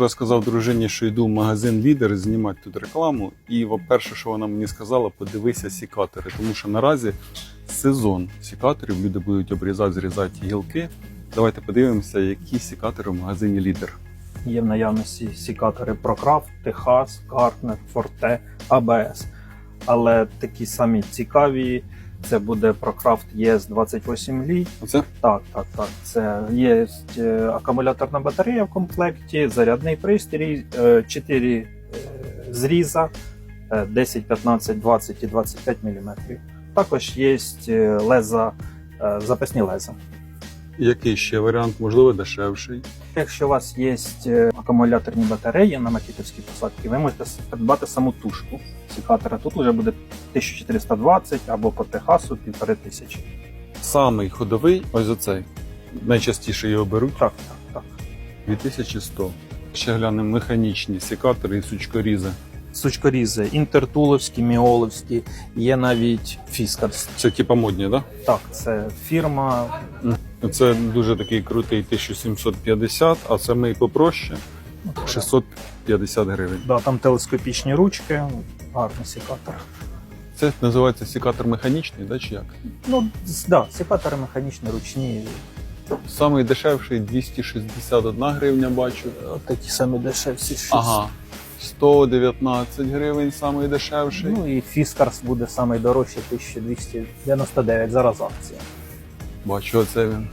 Я дружині, що йду в магазин лідер знімати тут рекламу. І во, перше, що вона мені сказала, подивися сікатори, тому що наразі сезон сікаторів люди будуть обрізати, зрізати гілки. Давайте подивимося, які сікатори в магазині лідер. Є в наявності сікатори Procraft, Техас, Gardner, Forte, ABS. Але такі самі цікаві. Це буде Procraft ES 28 літ. Оце Так, так, так. Це є е, акумуляторна батарея в комплекті, зарядний пристрій, 4 зріза, е, 10, 15, 20 і 25 мм. Також є е, леза, е, запасні леза. який ще варіант, можливо, дешевший. Якщо у вас є е, акумуляторні батареї на макітовській посадці, ви можете придбати саму тушку сікатора. Тут вже буде 1420 або по Техасу 1500. Самий ходовий, ось оцей. Найчастіше його беруть Так, так, так. 2100. Ще глянемо механічні сікатори і сучкорізи. Сучкорізи, інтертуловські, міоловські, є навіть фіскарс. Це типа модні, так? Так, це фірма. Це дуже такий крутий 1750, а це ми попроще 650 гривень. Да, там телескопічні ручки, гарний сікатор. Це називається сікатор механічний, да, чи як? Ну, да, сікатори механічні, ручні, Самий дешевший 261 гривня бачу. от такі самі дешевші. щось. Ага. 119 гривень самий дешевший. Ну і фіскарс буде найдорожчий 1299, зараз акція. Бачу, оце він.